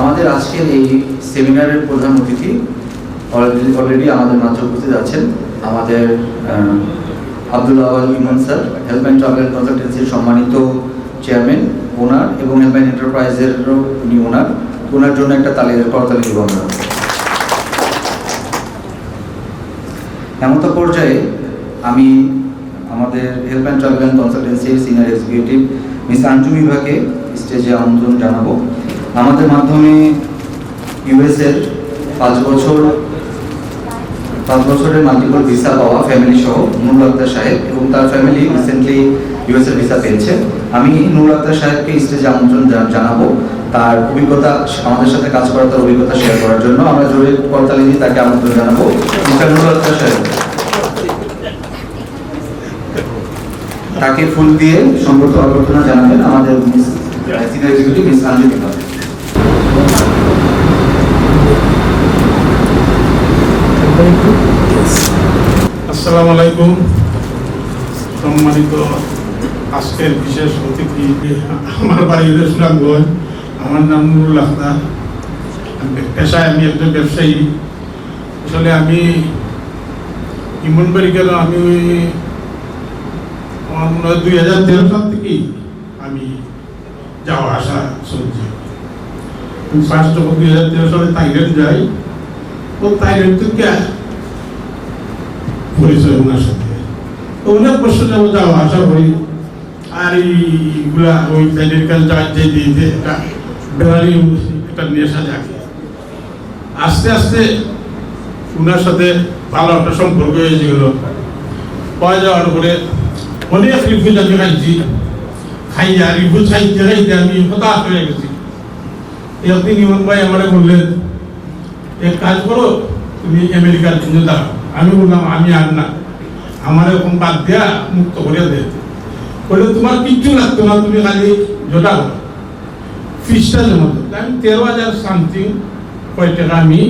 আমাদের আজকের এই সেমিনারের প্রধান অতিথি অলরেডি আমাদের মাঝে উপস্থিত আছেন আমাদের Abdul Awal Emon sir help and travel কনসালটেন্সির সম্মানিত চেয়ারম্যান, ওনার এবং হেল্প অ্যান্ড এন্টারপ্রাইজেরও উনি ওনার। ওনার জন্য একটা তালির করতালি দিব আমরা। এমত পর্যায়ে আমি আমাদের হেল্প অ্যান্ড ট্রাভেল কনসালটেন্সির সিনিয়র এক্সিকিউটিভ মিস আঞ্জু বিভাগে স্টেজে আমন্ত্রণ জানাব। আমাদের মাধ্যমে ইউএসের পাঁচ বছর, পাঁচ বছরের মাল্টিপল ভিসা পাওয়া ফ্যামিলি সহ নুরুল আক্তার সাহেব এবং তার ফ্যামিলি রিসেন্টলি ইউএসের ভিসা পেয়েছে। আমি নুরুল আক্তার সাহেবকে স্টেজে আমন্ত্রণ জানাব। তার অভিজ্ঞতা, আমাদের সাথে কাজ করার তার অভিজ্ঞতা শেয়ার করার জন্য আমরা জোরে করতালি দিয়ে তাকে আমন্ত্রণ জানাব। নুরুল আক্তার সাহেব। তাকে ফুল দিয়ে সম্পর্ক অভ্যর্থনা জানাবেন আমাদের সিনিয়র এক্সিকিউটিভ মিস আঞ্জলি আসসালামু আলাইকুম। সম্মানিত আজকের বিশেষ অতিথি আমার বাড়ি সুনামগঞ্জ আমার নাম নুরুল পেশায় আমি একজন ব্যবসায়ী। আসলে আমি ইমনবাড়ি গেল আমি আমার মনে হয় দুই হাজার তেরো সাল থেকেই আমি যাওয়া আসা চলছে। ফার্স্ট যখন দুই হাজার তেরো সালে থাইল্যান্ড যাই তো থাইল্যান্ড থেকে পরিচয় ওনার সাথে। তো অনেক বছর যাব যাওয়া আশা করি আর এইগুলা ওই সাইডের কাজ যা যে দিতে একটা বেড়ালি একটা নেশা জাগে আস্তে আস্তে ওনার সাথে ভালো একটা সম্পর্ক হয়ে গেল। পাওয়া যাওয়ার পরে অনেক রিফিউজ আমি খাইছি। খাইয়া রিফিউজ খাইতে খাইতে আমি হতাশ হয়ে গেছি। একদিন ইমন ভাই আমারে বললেন, এক কাজ করো, তুমি আমেরিকার জন্য দাও আমি বললাম আমি আর না। আমার এখন বাদ দেয়া মুক্ত করে দে। বলে তোমার কিচ্ছু লাগতো না তুমি খালি জোটা করো দাও। আমি তেরো হাজার সামথিং কয় টাকা আমি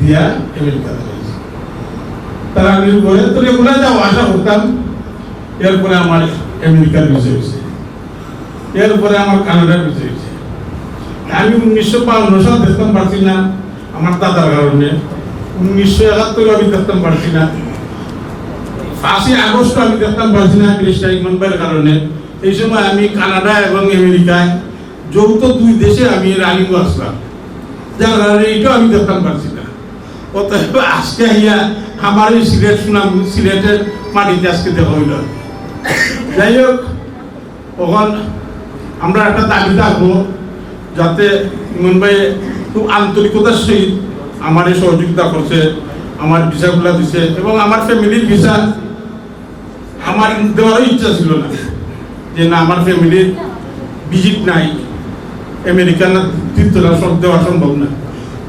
দিয়া আমেরিকা তারা আমি করে তো রেগুলার যাও? আশা করতাম। এরপরে আমার আমেরিকার বিষয় হয়েছে। এরপরে আমার কানাডার বিষয় হয়েছে। আমি উনিশশো বাউন্ন সাল দেখতাম পারছি না, আমার দাদার কারণে। উনিশশো একাত্তর আমি দেখতাম পারছি না। পাঁচই আগস্ট আমি দেখতাম পারছি না ক্রিস্টা ইমনবার কারণে। এই সময় আমি কানাডা এবং আমেরিকায় যৌথ দুই দেশে আমি রানিং আসলাম। যার কারণে এইটাও আমি দেখতাম পারছি না। অতএব আজকে ইয়া আমার এই সিলেট শুনাম, সিলেটের মাটিতে আজকে দেখা হইল। যাই হোক, তখন আমরা একটা দাবি থাকব যাতে ভাই খুব আন্তরিকতার সহিত আমার সহযোগিতা করছে, আমার ভিসাগুলো দিছে এবং আমার ফ্যামিলির ভিসা আমার দেওয়ারও ইচ্ছা ছিল না। যে না, আমার ফ্যামিলির ভিজিট নাই আমেরিকান তীর্থরা সব দেওয়া সম্ভব না।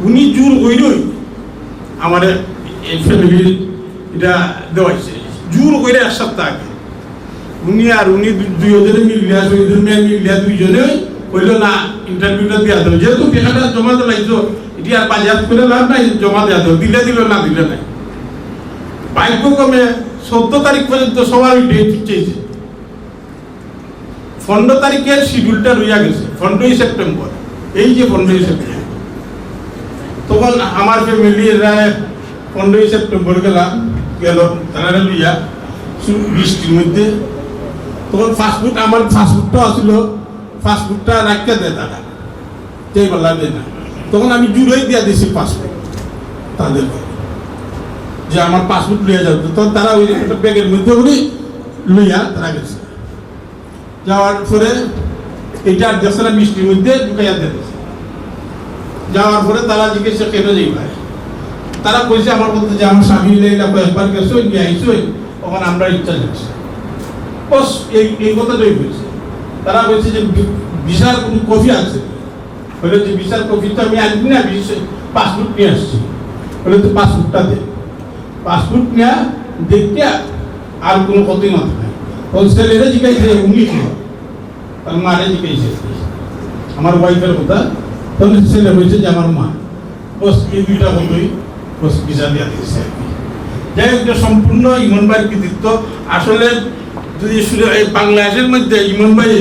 উনি জোর কইরই আমার ফ্যামিলির এটা দেওয়াইছে। জোর কইরে এক সপ্তাহ আগে। উনি আর উনি দুইজনে মিলিয়া মিয়া মিলিয়া, দুইজনে কইল না ইন্টারভিউটা দিয়া দেবো যেহেতু টাকাটা জমা লাগতো এটি আর বাজার করে লাভ নাই জমা দেওয়া দেবো দিলে দিল না, দিলে নাই। ভাগ্যক্রমে চোদ্দ তারিখ পর্যন্ত সবার ডেট চেয়েছে পনেরো তারিখের শিডিউলটা রইয়া গেছে, পনেরোই সেপ্টেম্বর। এই যে পনেরোই সেপ্টেম্বর। তখন আমার ফ্যামিলি পনেরোই সেপ্টেম্বর গেলাম গেল তারা লইয়া বৃষ্টির মধ্যে। তখন ফাস্টফুড আমার ফাস্টফুডটা আসছিল ফাস্টফুডটা রাখতে দেয় তারা। সেই বললা দেয় না। তখন আমি জুড়েই দিয়া দিয়েছি পাসপোর্ট তাদেরকে যে আমার পাসপোর্ট লইয়া যাবে তখন তারা ওই একটা ব্যাগের মধ্যে করে লইয়া তারা গেছে। যাওয়ার পরে এইটা না বৃষ্টির মধ্যে ঢুকাইয়া দিয়েছে। যাওয়ার পরে তারা জিজ্ঞেস কেন যাই ভাই তারা কইছে, আমার বলতে যে আমার স্বামী লেগা কয়েকবার গেছো, নিয়ে আইসো তখন আমরা ইচ্ছা যাচ্ছে। বস, এই এই কথাটাই হয়েছে। তারা বলছে যে বিশাল কোনো কফি আছে বলে যে বিশাল কফি তো আমি আনবি না পাসপোর্ট নিয়ে আসছি। বলে তো পাসপোর্টটা দে। পাসপোর্ট নিয়ে দেখতে আর কোনো ক্ষতি থাকে তখন ছেলেরা জিজ্ঞাসা উনি কি? তার মারে জিজ্ঞাসা আমার ওয়াইফের কথা। তখন ছেলে হয়েছে যে, আমার মা। বস, এই দুইটা কথাই বস ভিসা দিয়ে দিয়েছে। যাই হোক সম্পূর্ণ ইমন ভাইয়ের কৃতিত্ব। আসলে যদি বাংলাদেশের মধ্যে ইমন ভাই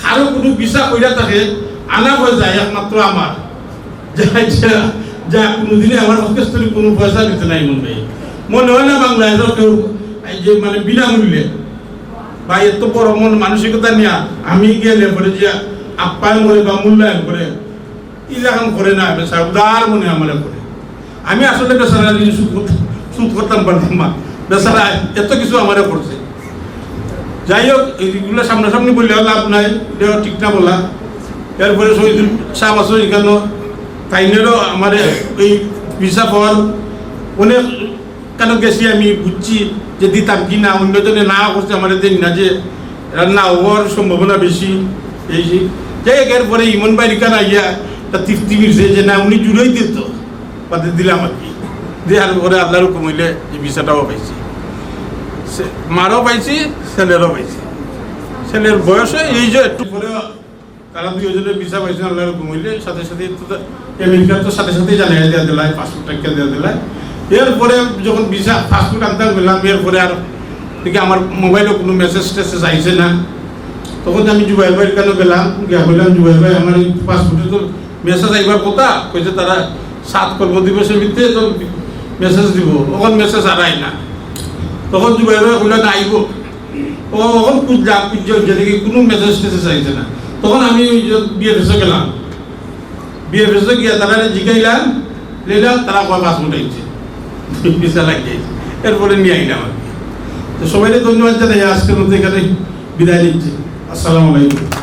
কারও কোনো বিচার কইরা থাকে, আনা হয়ে যায় একমাত্র আমার যা কোনোদিনই আমার থেকে কোনো পয়সা দিতে নাই মনে হয় মনে হয় না বাংলাদেশের কেউ যে মানে বিনামূল্যে। বা এত বড় মন মানসিকতা নিয়ে। আমি গেলে পরে যে আপ্যায়ন করে বা মূল্যায়ন করে ইলাকান করে না বেসা উদার মনে আমার করে আমি আসলে জিনিস সুদ করতাম পারতাম না বেসারা এত কিছু আমারে করছে যাই হোক এইগুলো সামনাসামনি বললে লাভ নাই, এটাও ঠিক না বলা। এরপরে শহীদুল শাহ আছে এখানে তাইনেরও আমার এই ভিসা পাওয়ার অনেক কেন গেছি আমি বুঝছি যে দিতাম কি না, অন্যজনে না করছে আমার দেন না যে এরা না হওয়ার সম্ভাবনা বেশি, এই যে। যাই হোক, এরপরে ইমন বাইরি কান আইয়া তা তৃপ্তি মিলছে যে না, উনি জুড়েই দিত, বাদে দিলাম আর কি। দেওয়ার পরে আল্লাহর হইলে এই ভিসাটাও পাইছি। মারও পাইছি, ছেলেরও পাইছি। ছেলের বয়সে এই যে একটু পরে তারা দুজনের ভিসা পাইছে, আল্লাহর হুকুম হইলে সাথে সাথে তো তা- সাথে সাথেই জানিয়ে দেওয়া দিলাই পাসপোর্ট টাকা দেওয়া দিলাই এরপরে যখন ভিসা পাসপোর্ট আনতে গেলাম, এরপরে আর দেখি আমার মোবাইলে কোনো মেসেজ টেসেজ আইছে না। তখন আমি জুবাইর ভাইয়ের কেন গেলাম, গিয়া বললাম, জুবাইর ভাই, আমার এই পাসপোর্টে তো মেসেজ আইবার কথা? কইছে, তারা সাত কর্ম দিবসের ভিতরে তো মেসেজ দিব। ওখান মেসেজ আর না। তখন জুবাইর বললেন আইব তখন পূজা খুঁজছে দেখি কোনো মেসেজ টেসেজ আইছে না। তখন আমি ভেসে গেলাম। বিয়ে গিয়ে তারা জিগাইলাম লেলাম তারা কয় পাঁচ পাসপোর্ট আইছে ভিসা লাগিয়েছে এরপরে নিয়ে আইলাম আর কি তো সবাইকে ধন্যবাদ জানাই, আজকের মধ্যে এখানে বিদায় নিচ্ছি। আসসালামু আলাইকুম।